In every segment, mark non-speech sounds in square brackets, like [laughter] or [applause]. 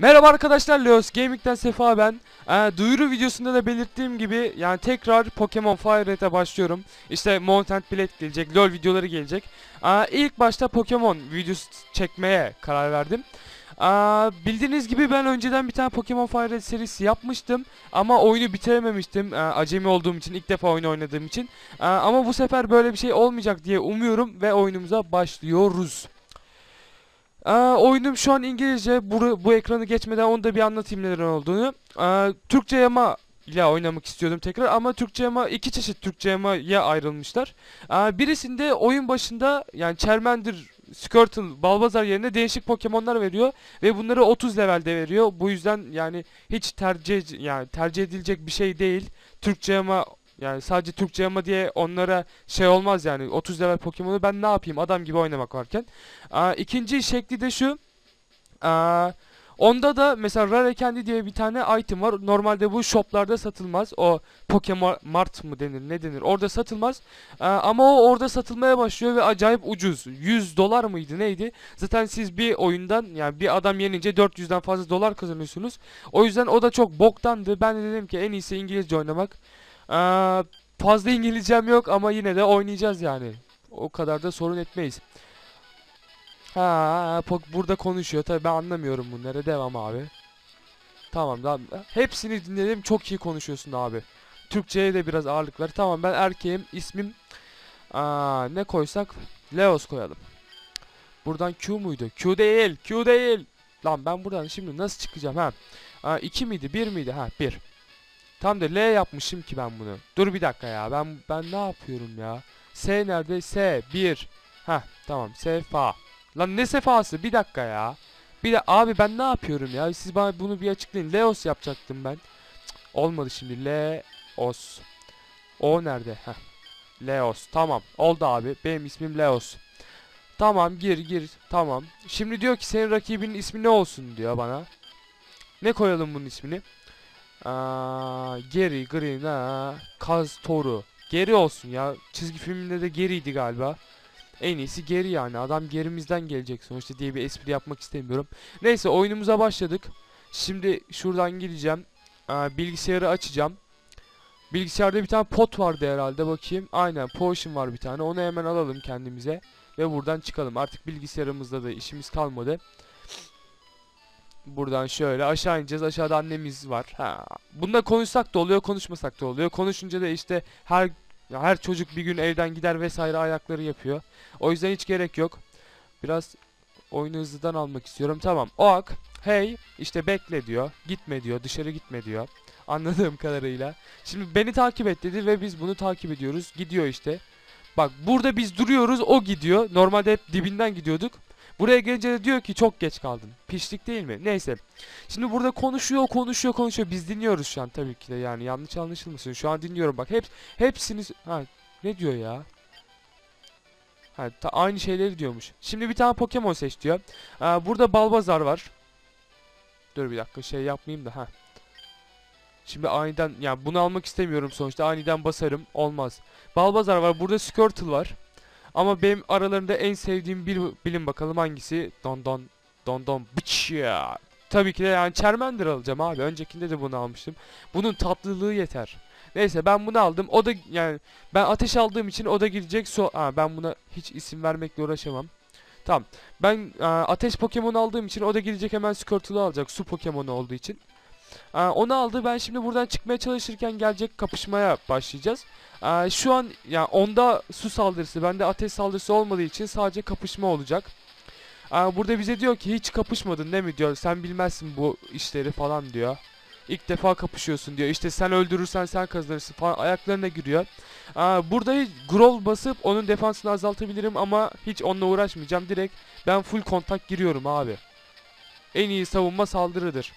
Merhaba arkadaşlar Leos Gaming'den Sefa ben. Ee, duyuru videosunda da belirttiğim gibi yani tekrar Pokemon Fire Red'e başlıyorum. İşte Mountain Blade gelecek, LoL videoları gelecek. Ee, ilk başta Pokemon videosu çekmeye karar verdim. Ee, bildiğiniz gibi ben önceden bir tane Pokemon Fire Red serisi yapmıştım. Ama oyunu bitirememiştim. Ee, acemi olduğum için, ilk defa oyunu oynadığım için. Ee, ama bu sefer böyle bir şey olmayacak diye umuyorum ve oyunumuza başlıyoruz. Aa, oyunum şu an İngilizce. Bu, bu ekranı geçmeden onu da bir anlatayım neler olduğunu. Aa, Türkçe yama ile oynamak istiyordum tekrar ama Türkçe yama iki çeşit Türkçe yamaya ayrılmışlar. Aa, birisinde oyun başında yani Charmander, Squirtle, Balbazar yerine değişik Pokemon'lar veriyor ve bunları 30 levelde veriyor. Bu yüzden yani hiç tercih yani tercih edilecek bir şey değil. Türkçe yama yani sadece Türkçe yama diye onlara şey olmaz yani 30 level Pokemon'u ben ne yapayım adam gibi oynamak varken. Aa, ikinci şekli de şu. Aa, onda da mesela Rare Candy diye bir tane item var. Normalde bu shoplarda satılmaz. O Pokemon Mart mı denir ne denir orada satılmaz. Aa, ama o orada satılmaya başlıyor ve acayip ucuz. 100 dolar mıydı neydi? Zaten siz bir oyundan yani bir adam yenince 400'den fazla dolar kazanıyorsunuz. O yüzden o da çok boktandı. Ben de dedim ki en iyisi İngilizce oynamak. Aa, fazla İngilizcem yok ama yine de oynayacağız yani. O kadar da sorun etmeyiz. Ha, burada konuşuyor. Tabii ben anlamıyorum bunları. Devam abi. Tamam, tamam. Hepsini dinledim. Çok iyi konuşuyorsun abi. Türkçeye de biraz ağırlık ver. Tamam ben erkeğim. İsmim Aa, ne koysak? Leos koyalım. Buradan Q muydu? Q değil. Q değil. Lan ben buradan şimdi nasıl çıkacağım ha? Aa, 2 miydi? 1 miydi? Ha 1. Tam da L yapmışım ki ben bunu. Dur bir dakika ya. Ben ben ne yapıyorum ya? S nerede? S 1. Ha tamam. Sefa. Lan ne sefası? Bir dakika ya. Bir de abi ben ne yapıyorum ya? Siz bana bunu bir açıklayın. Leos yapacaktım ben. Cık, olmadı şimdi. Leos. O nerede? Heh. Leos. Tamam. Oldu abi. Benim ismim Leos. Tamam gir gir. Tamam. Şimdi diyor ki senin rakibinin ismi ne olsun diyor bana. Ne koyalım bunun ismini? Aa, Gary Green ha. Kaz Toru. Geri olsun ya. Çizgi filminde de Gary'ydi galiba. En iyisi geri yani. Adam gerimizden gelecek sonuçta diye bir espri yapmak istemiyorum. Neyse oyunumuza başladık. Şimdi şuradan gideceğim. Aa, bilgisayarı açacağım. Bilgisayarda bir tane pot vardı herhalde bakayım. Aynen potion var bir tane. Onu hemen alalım kendimize. Ve buradan çıkalım. Artık bilgisayarımızda da işimiz kalmadı. Buradan şöyle aşağı ineceğiz. Aşağıda annemiz var. Ha. Bunda konuşsak da oluyor, konuşmasak da oluyor. Konuşunca da işte her her çocuk bir gün evden gider vesaire ayakları yapıyor. O yüzden hiç gerek yok. Biraz oyunu hızlıdan almak istiyorum. Tamam. Ok. Hey. işte bekle diyor. Gitme diyor. Dışarı gitme diyor. Anladığım kadarıyla. Şimdi beni takip et dedi ve biz bunu takip ediyoruz. Gidiyor işte. Bak burada biz duruyoruz. O gidiyor. Normalde hep dibinden gidiyorduk. Buraya gelince de diyor ki çok geç kaldın. Pişlik değil mi? Neyse. Şimdi burada konuşuyor, konuşuyor, konuşuyor. Biz dinliyoruz şu an tabii ki de yani yanlış anlaşılmasın. Şu an dinliyorum bak. Hep hepsini ha ne diyor ya? Ha ta, aynı şeyleri diyormuş. Şimdi bir tane Pokemon seç diyor. Aa, burada Balbazar var. Dur bir dakika şey yapmayayım da ha. Şimdi aniden yani bunu almak istemiyorum sonuçta. Aniden basarım. Olmaz. Balbazar var. Burada Squirtle var. Ama benim aralarında en sevdiğim bir bilin bakalım hangisi? Don don don don bıçya. Tabii ki de yani Charmander alacağım abi. Öncekinde de bunu almıştım. Bunun tatlılığı yeter. Neyse ben bunu aldım. O da yani ben ateş aldığım için o da gidecek so ha, ben buna hiç isim vermekle uğraşamam. Tamam. Ben a, ateş Pokemon aldığım için o da gidecek hemen Squirtle'ı alacak. Su Pokemonu olduğu için. Aa, onu aldı. Ben şimdi buradan çıkmaya çalışırken gelecek kapışmaya başlayacağız. Aa, şu an yani onda su saldırısı, bende ateş saldırısı olmadığı için sadece kapışma olacak. Aa, burada bize diyor ki hiç kapışmadın değil mi diyor. Sen bilmezsin bu işleri falan diyor. İlk defa kapışıyorsun diyor. İşte sen öldürürsen sen kazanırsın falan ayaklarına giriyor. Aa, burada hiç growl basıp onun defansını azaltabilirim ama hiç onunla uğraşmayacağım. Direkt ben full kontak giriyorum abi. En iyi savunma saldırıdır.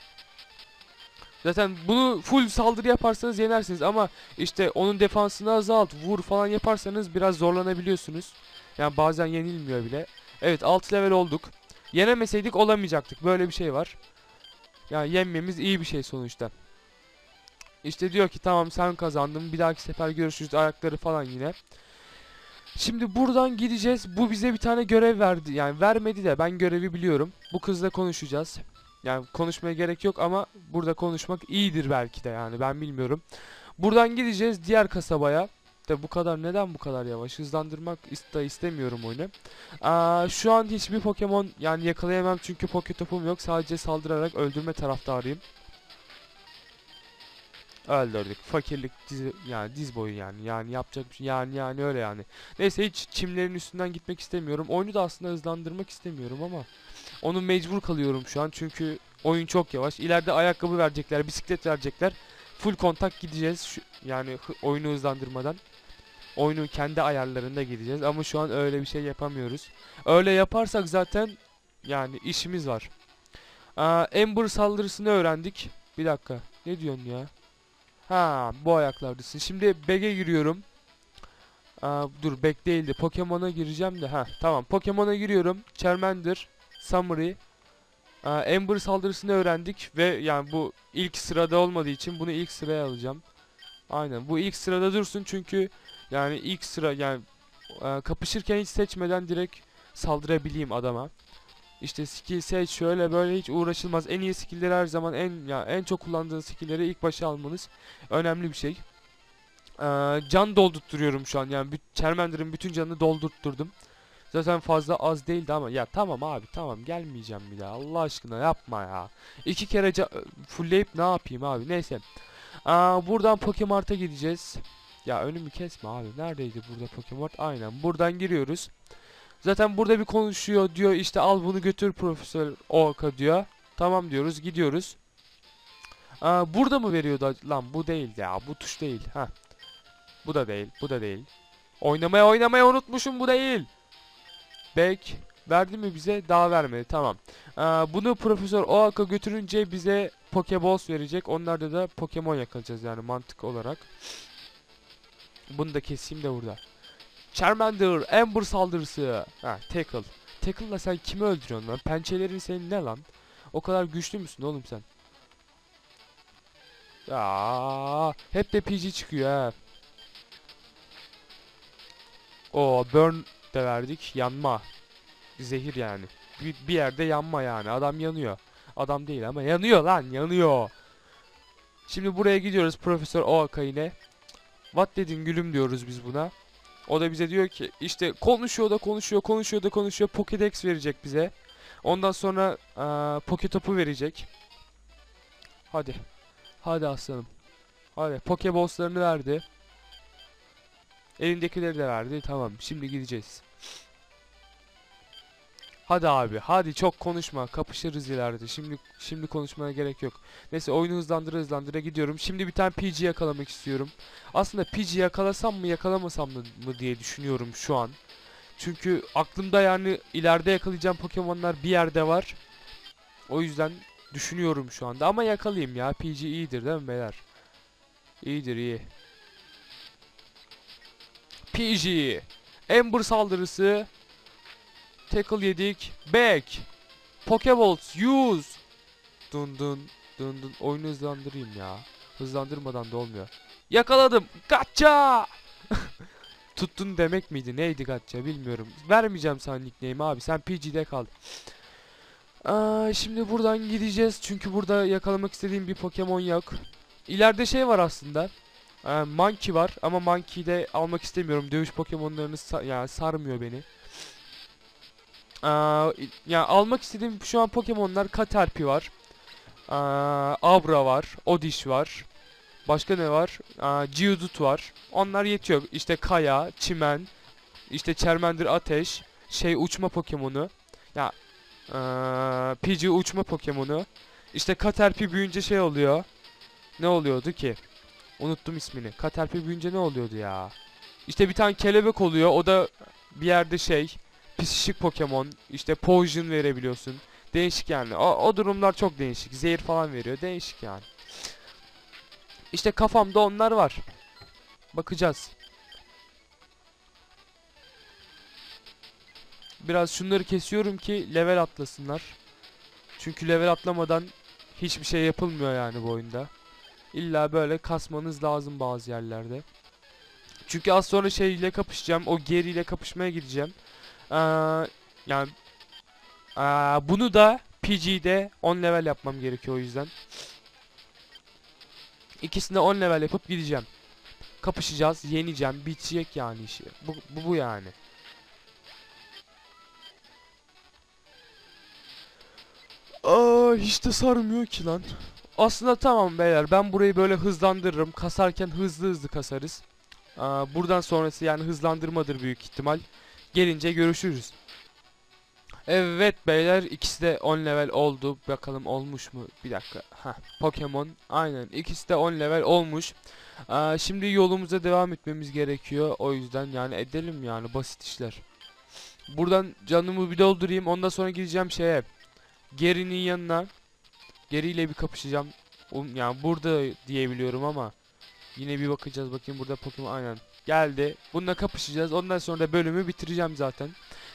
Zaten bunu full saldırı yaparsanız yenersiniz ama işte onun defansını azalt, vur falan yaparsanız biraz zorlanabiliyorsunuz. Yani bazen yenilmiyor bile. Evet 6 level olduk. Yenemeseydik olamayacaktık. Böyle bir şey var. Yani yenmemiz iyi bir şey sonuçta. İşte diyor ki tamam sen kazandın. Bir dahaki sefer görüşürüz. Ayakları falan yine. Şimdi buradan gideceğiz. Bu bize bir tane görev verdi. Yani vermedi de ben görevi biliyorum. Bu kızla konuşacağız. Yani konuşmaya gerek yok ama burada konuşmak iyidir belki de yani ben bilmiyorum. Buradan gideceğiz diğer kasabaya. De bu kadar neden bu kadar yavaş? Hızlandırmak iste istemiyorum oyunu. Aa, şu an hiçbir Pokemon yani yakalayamam çünkü Poketop'um yok. Sadece saldırarak öldürme taraftarıyım. Öldürdük. Fakirlik diz, yani diz boyu yani. Yani yapacak bir şey yani yani öyle yani. Neyse hiç çimlerin üstünden gitmek istemiyorum. Oyunu da aslında hızlandırmak istemiyorum ama onu mecbur kalıyorum şu an çünkü oyun çok yavaş. İleride ayakkabı verecekler, bisiklet verecekler. Full kontak gideceğiz şu, yani oyunu hızlandırmadan. Oyunu kendi ayarlarında gideceğiz ama şu an öyle bir şey yapamıyoruz. Öyle yaparsak zaten yani işimiz var. Aa, Ember saldırısını öğrendik. Bir dakika. Ne diyorsun ya? Ha, bu ayaklardasın. Şimdi Beg'e giriyorum. Aa, dur Beg değildi. Pokemon'a gireceğim de. Ha, tamam. Pokemon'a giriyorum. Charmander, Summary. Aa, Ember saldırısını öğrendik ve yani bu ilk sırada olmadığı için bunu ilk sıraya alacağım. Aynen. Bu ilk sırada dursun çünkü yani ilk sıra yani kapışırken hiç seçmeden direkt saldırabileyim adama. İşte skill seç şöyle böyle hiç uğraşılmaz. En iyi skill'leri her zaman en ya en çok kullandığınız skill'leri ilk başa almanız önemli bir şey. Ee, can doldurtturuyorum şu an. Yani Charmander'ın bütün canını doldurtturdum. Zaten fazla az değildi ama ya tamam abi tamam gelmeyeceğim bir daha. Allah aşkına yapma ya. İki kere fullleyip ne yapayım abi. Neyse. Aa, buradan Pokemart'a gideceğiz. Ya önümü kesme abi. Neredeydi burada Pokemart? Aynen. Buradan giriyoruz. Zaten burada bir konuşuyor diyor işte al bunu götür Profesör Oaka diyor. Tamam diyoruz gidiyoruz. Aa, burada mı veriyordu? Lan bu değil ya bu tuş değil. ha. Bu da değil bu da değil. Oynamaya oynamaya unutmuşum bu değil. Bek verdi mi bize? Daha vermedi tamam. Aa, bunu Profesör Oaka götürünce bize Pokeballs verecek. Onlarda da Pokemon yakalayacağız yani mantık olarak. Bunu da keseyim de burada. Charmander, Ember saldırısı. Ha, Tackle. Tackle'la sen kimi öldürüyorsun lan? Pençelerin senin ne lan? O kadar güçlü müsün oğlum sen? Ya, hep de PG çıkıyor ha. O burn de verdik. Yanma. Zehir yani. Bir, bir yerde yanma yani. Adam yanıyor. Adam değil ama yanıyor lan yanıyor. Şimdi buraya gidiyoruz Profesör Oaka yine. What dedin gülüm diyoruz biz buna. O da bize diyor ki işte konuşuyor da konuşuyor konuşuyor da konuşuyor Pokédex verecek bize. Ondan sonra eee Poketop'u verecek. Hadi. Hadi aslanım. Hadi Pokeballs'larını verdi. Elindekileri de verdi. Tamam şimdi gideceğiz. Hadi abi hadi çok konuşma kapışırız ileride şimdi şimdi konuşmana gerek yok. Neyse oyunu hızlandıra hızlandıra gidiyorum. Şimdi bir tane PG yakalamak istiyorum. Aslında PG yakalasam mı yakalamasam mı diye düşünüyorum şu an. Çünkü aklımda yani ileride yakalayacağım Pokemon'lar bir yerde var. O yüzden düşünüyorum şu anda ama yakalayayım ya. PG iyidir değil mi beyler? İyidir iyi. PG. Ember saldırısı. Tackle yedik. Back. Pokeballs use. Dun dun dun dun. Oyunu hızlandırayım ya. Hızlandırmadan da olmuyor. Yakaladım. Kaça. [laughs] Tuttun demek miydi? Neydi Gatça bilmiyorum. Vermeyeceğim sana nickname'i abi. Sen PG'de kal. Aa, şimdi buradan gideceğiz. Çünkü burada yakalamak istediğim bir Pokemon yok. İleride şey var aslında. Ee, Monkey var ama Monkey'i de almak istemiyorum. Dövüş Pokemon'larını sa- yani sarmıyor beni. Aa, yani almak istediğim şu an Pokemon'lar Caterpie var. Aa, Abra var. Odish var. Başka ne var? Aa, Geodude var. Onlar yetiyor. İşte Kaya, Çimen, işte Charmander Ateş, şey uçma Pokemon'u. Ya aa, Pidgey uçma Pokemon'u. İşte Caterpie büyüyünce şey oluyor. Ne oluyordu ki? Unuttum ismini. Caterpie büyüyünce ne oluyordu ya? İşte bir tane kelebek oluyor. O da bir yerde şey psişik Pokemon. İşte Poison verebiliyorsun. Değişik yani. O, o durumlar çok değişik. Zehir falan veriyor. Değişik yani. İşte kafamda onlar var. Bakacağız. Biraz şunları kesiyorum ki level atlasınlar. Çünkü level atlamadan hiçbir şey yapılmıyor yani bu oyunda. İlla böyle kasmanız lazım bazı yerlerde. Çünkü az sonra şeyle kapışacağım. O geriyle kapışmaya gideceğim. Ee, yani ee, bunu da PG'de 10 level yapmam gerekiyor o yüzden. İkisini 10 level yapıp gideceğim. Kapışacağız, yeneceğim, bitecek yani işi. Bu, bu, bu yani. Aa, hiç de sarmıyor ki lan. Aslında tamam beyler ben burayı böyle hızlandırırım. Kasarken hızlı hızlı kasarız. Aa, buradan sonrası yani hızlandırmadır büyük ihtimal. Gelince görüşürüz. Evet beyler ikisi de 10 level oldu. Bakalım olmuş mu? Bir dakika. Heh, Pokemon aynen ikisi de 10 level olmuş. Aa, şimdi yolumuza devam etmemiz gerekiyor. O yüzden yani edelim yani basit işler. Buradan canımı bir doldurayım. Ondan sonra gideceğim şeye. Gary'nin yanına. Gary ile bir kapışacağım. Yani burada diyebiliyorum ama yine bir bakacağız bakayım burada Pokemon aynen geldi. Bununla kapışacağız. Ondan sonra da bölümü bitireceğim zaten.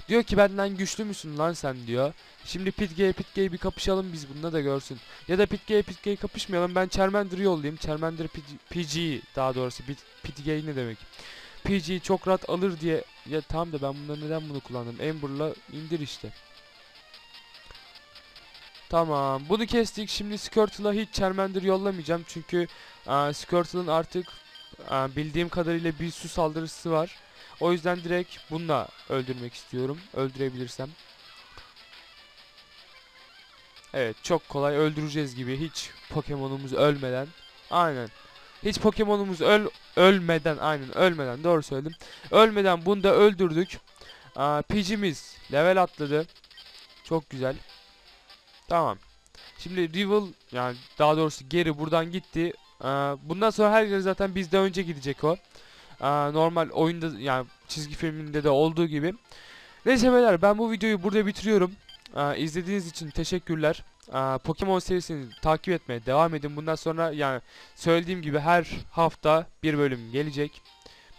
Diyor ki benden güçlü müsün lan sen diyor. Şimdi Pitgay Pitgay bir kapışalım biz bununla da görsün. Ya da Pitgay Pitgay kapışmayalım. Ben Charmander'ı yollayayım. Charmander PG daha doğrusu Pit, Pitgay ne demek? PG çok rahat alır diye. Ya tamam da ben bunda neden bunu kullandım? Amber'la indir işte. Tamam. Bunu kestik. Şimdi Squirtle'a hiç Charmander yollamayacağım. Çünkü aa, Squirtle'ın artık aa, bildiğim kadarıyla bir su saldırısı var. O yüzden direkt bununla öldürmek istiyorum. Öldürebilirsem. Evet çok kolay öldüreceğiz gibi. Hiç Pokemon'umuz ölmeden. Aynen. Hiç Pokemon'umuz öl ölmeden aynen ölmeden doğru söyledim. Ölmeden bunu da öldürdük. Aa, Pidge'miz level atladı. Çok güzel. Tamam. Şimdi Rival yani daha doğrusu geri buradan gitti. Aa, bundan sonra her yer zaten bizden önce gidecek o. Aa, normal oyunda yani çizgi filminde de olduğu gibi. Neyse beyler ben bu videoyu burada bitiriyorum. Aa, izlediğiniz için teşekkürler. Aa, Pokemon serisini takip etmeye devam edin. Bundan sonra yani söylediğim gibi her hafta bir bölüm gelecek.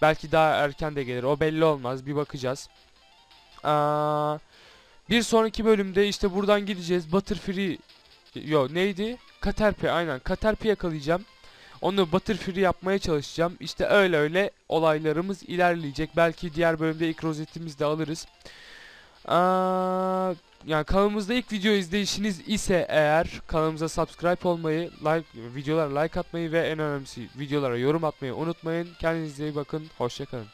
Belki daha erken de gelir. O belli olmaz. Bir bakacağız. Aa, bir sonraki bölümde işte buradan gideceğiz. Butterfree Yo neydi? Caterpie aynen. Caterpie yakalayacağım. Onu Butterfree yapmaya çalışacağım. İşte öyle öyle olaylarımız ilerleyecek. Belki diğer bölümde ilk rozetimizi de alırız. Aa, yani kanalımızda ilk video izleyişiniz ise eğer kanalımıza subscribe olmayı, like videolara like atmayı ve en önemlisi videolara yorum atmayı unutmayın. Kendinize iyi bakın. Hoşçakalın.